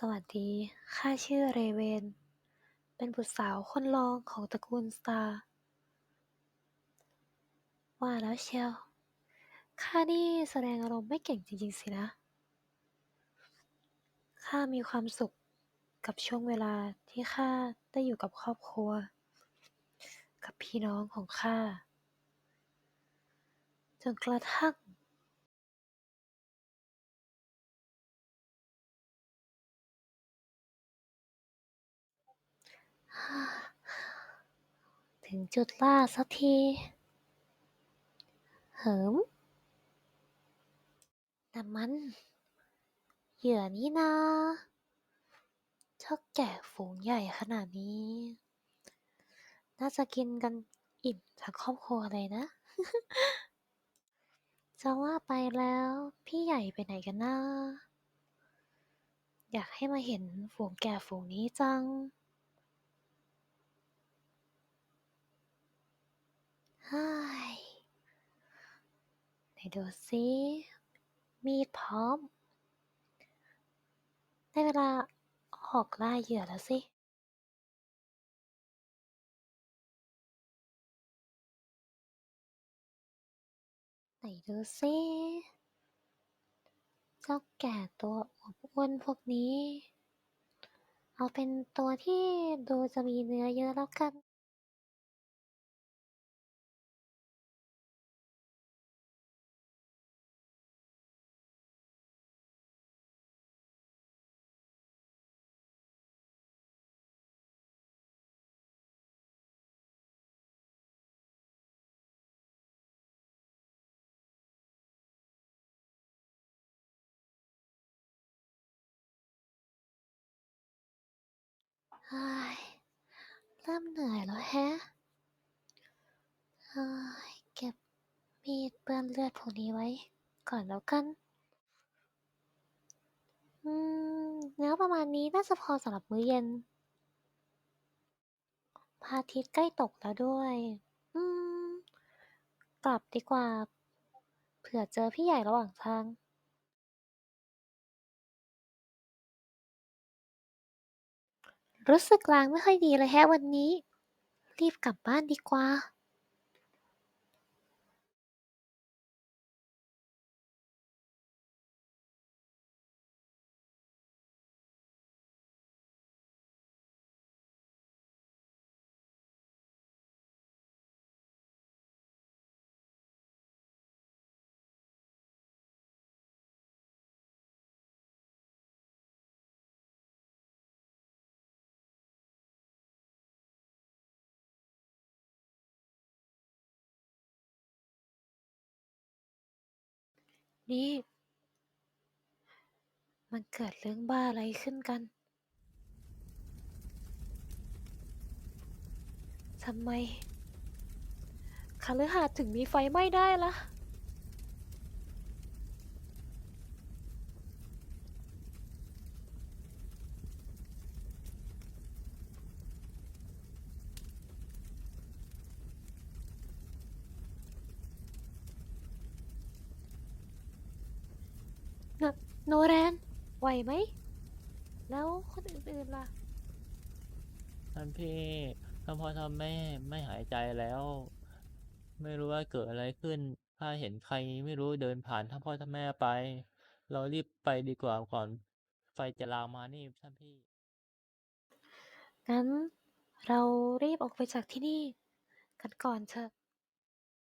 สวัสดี ข้าชื่อเรเวน เป็นบุตรสาวคนรองของตระกูลสตาร์ ว่าแล้วเชียว ข้านี่แสดงอารมณ์ไม่เก่งจริงๆสินะ ข้ามีความสุขกับช่วงเวลาที่ข้าได้อยู่กับครอบครัว กับพี่น้องของข้า จนกระทั่ง ถึงจุดล่าสักที เหิมนั่มัน เหยื่อนี่นาเจ้าแก่ฝูงใหญ่ขนาดนี้ น่าจะกินกันอิ่มทั้งครอบครัวเลยนะ จะว่าไปแล้วพี่ใหญ่ไปไหนกันนะ อยากให้มาเห็นฝูงแก่ฝูงนี้จัง เฮ้ย ไหน ดูสิมีดพร้อม ได้เวลาออกล่าเหยื่อแล้วสิไหนดูสิเจ้าแก่ตัวอวบอ้วนพวกนี้ เอาเป็นตัวที่ดูจะมีเนื้อเยอะแล้วกัน เฮ้ยเริ่มเหนื่อยแล้วแฮะเฮ้ยเก็บมีดเปื้อนเลือดพวกนี้ไว้ ก่อนแล้วกัน อืมเนื้อประมาณนี้น่าจะพอสำหรับมื้อเย็นพระอาทิตย์ใกล้ตกแล้วด้วย อืม กลับดีกว่า เผื่อเจอพี่ใหญ่ระหว่างทาง รู้สึกลางไม่ค่อยดีเลยแฮะวันนี้ รีบกลับบ้านดีกว่า นี่ มันเกิดเรื่องบ้าอะไรขึ้นกัน ทำไมคฤหาสถึงมีไฟไหม้ได้ล่ะน โนแรนไหวไหม แล้วคนอื่นๆล่ะ ท่านพี่ท่านพ่อท่านแม่ไม่หายใจแล้ว ไม่รู้ว่าเกิดอะไรขึ้นถ้าเห็นใครไม่รู้เดินผ่านท่านพ่อท่านแม่ไป เรารีบไปดีกว่าก่อนไฟจะลามมานี่ท่านพี่ งั้นเรารีบออกไปจากที่นี่ กันก่อนเถอะ